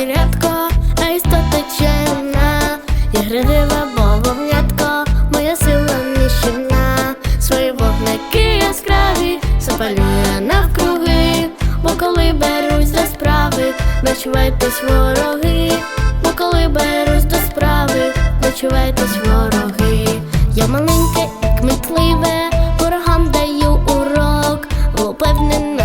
звірятко, а істота чемна, я гридива бобовнятко, моя сила нищівна, свої вогники яскраві, запалює навкруги, бо коли берусь до справи, дочувайтесь вороги, бо коли берусь до справи, дочувайтесь вороги, я маленьке і кмітливе, ворогам даю урок, упевнена.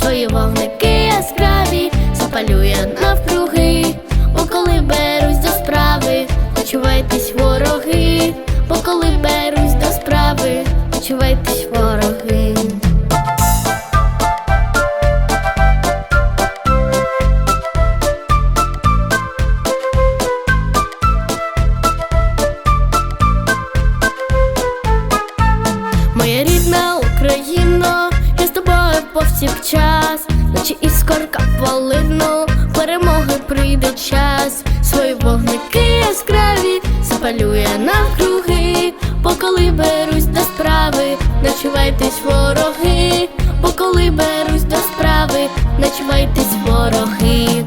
Свої вогники яскраві, запалює навкруги, бо коли берусь до справи, почувайтесь вороги, бо коли берусь до справи, почувайтесь вороги. Моя рідна тобою повсякчас, наче іскорка полину, перемоги прийде час, свої вогники яскраві запалює навкруги, бо коли берусь до справи, начувайтесь вороги, бо коли берусь до справи, начувайтесь вороги.